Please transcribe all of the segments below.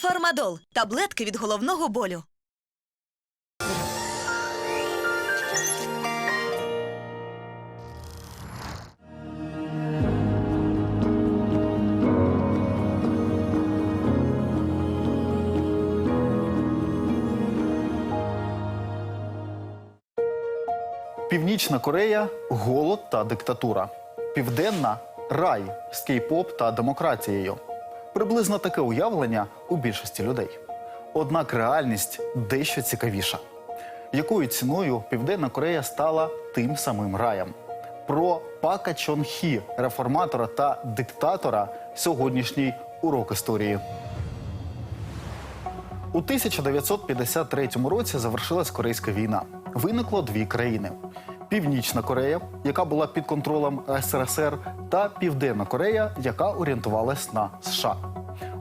Фармадол таблетки від головного болю. Північна Корея голод та диктатура. Південна рай з кей-поп та демократією. Приблизно таке уявлення у більшості людей. Однак реальність дещо цікавіша. Якою ціною Південна Корея стала тим самим раєм? Про Пака Чон Хі, реформатора та диктатора, сьогоднішній урок історії. У 1953 році завершилась Корейська війна. Виникло дві країни: Північна Корея, яка була під контролем СРСР, та Південна Корея, яка орієнтувалась на США.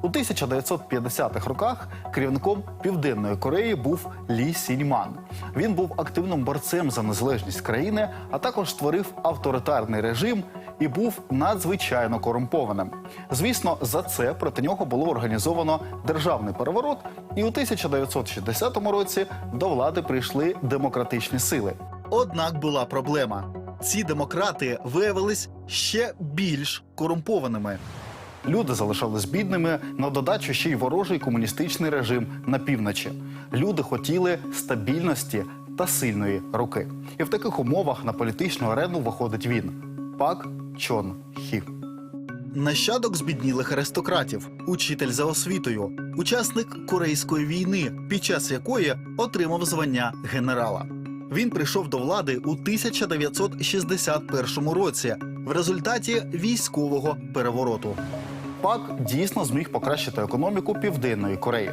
У 1950-х роках керівником Південної Кореї був Лі Сіньман. Він був активним борцем за незалежність країни, а також створив авторитарний режим і був надзвичайно корумпованим. Звісно, за це проти нього було організовано державний переворот, і у 1960 році до влади прийшли демократичні сили. Однак була проблема: ці демократи виявились ще більш корумпованими. Люди залишались бідними, на додачу ще й ворожий комуністичний режим на півночі. Люди хотіли стабільності та сильної руки. І в таких умовах на політичну арену виходить він Пак Чон Хі. Нащадок збіднілих аристократів, учитель за освітою, учасник Корейської війни, під час якої отримав звання генерала. Він прийшов до влади у 1961 році в результаті військового перевороту. ПАК дійсно зміг покращити економіку Південної Кореї.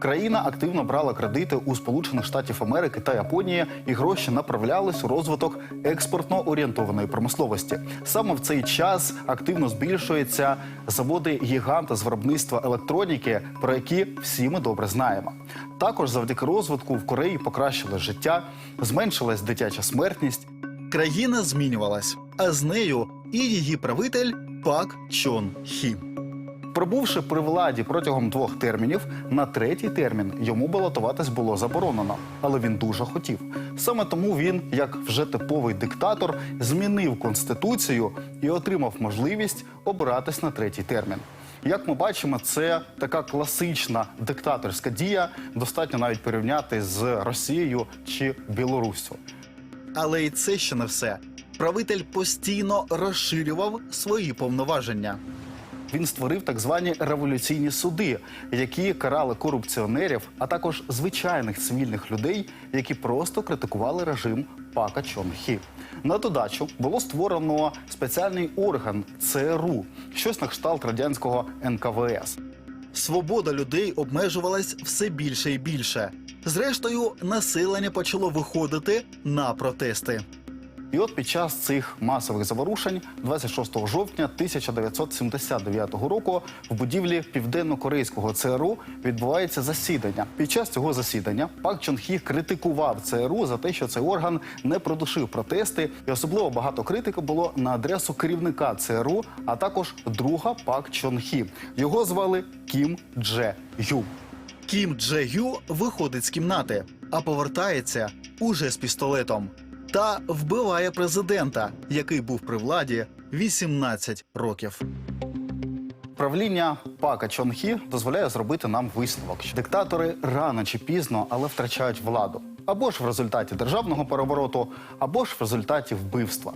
Країна активно брала кредити у Сполучених Штатів Америки та Японії, і гроші направлялись у розвиток експортно орієнтованої промисловості. Саме в цей час активно збільшуються заводи гіганта з виробництва електроніки, про які всі ми добре знаємо. Також завдяки розвитку в Кореї покращилось життя, зменшилась дитяча смертність. Країна змінювалась, а з нею і її правитель Пак Чон Хі. Пробувши при владі протягом двох термінів, на третій термін йому балотуватись було заборонено, але він дуже хотів. Саме тому він, як вже типовий диктатор, змінив конституцію і отримав можливість обиратись на третій термін. Як ми бачимо, це така класична диктаторська дія. Достатньо навіть порівняти з Росією чи Білоруссю. Але і це ще не все. Правитель постійно розширював свої повноваження. Він створив так звані революційні суди, які карали корупціонерів, а також звичайних цивільних людей, які просто критикували режим Пака Чон Хі. На додачу було створено спеціальний орган ЦРУ, щось на кшталт радянського НКВС. Свобода людей обмежувалась все більше і більше. Зрештою, населення почало виходити на протести. І от під час цих масових заворушень, 26 жовтня 1979 року, в будівлі південно-корейського ЦРУ відбувається засідання. Під час цього засідання Пак Чон Хі критикував ЦРУ за те, що цей орган не продушив протести, і особливо багато критики було на адресу керівника ЦРУ, а також друга Пак Чон Хі. Його звали Кім Дже Ю. Кім Дже Ю виходить з кімнати, а повертається уже з пістолетом та вбиває президента, який був при владі 18 років. Правління Пака Чонхі дозволяє зробити нам висновок, що диктатори рано чи пізно, але втрачають владу або ж в результаті державного перевороту, або ж в результаті вбивства.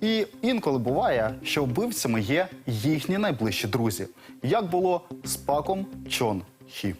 І інколи буває, що вбивцями є їхні найближчі друзі, як було з Паком Чон Хі.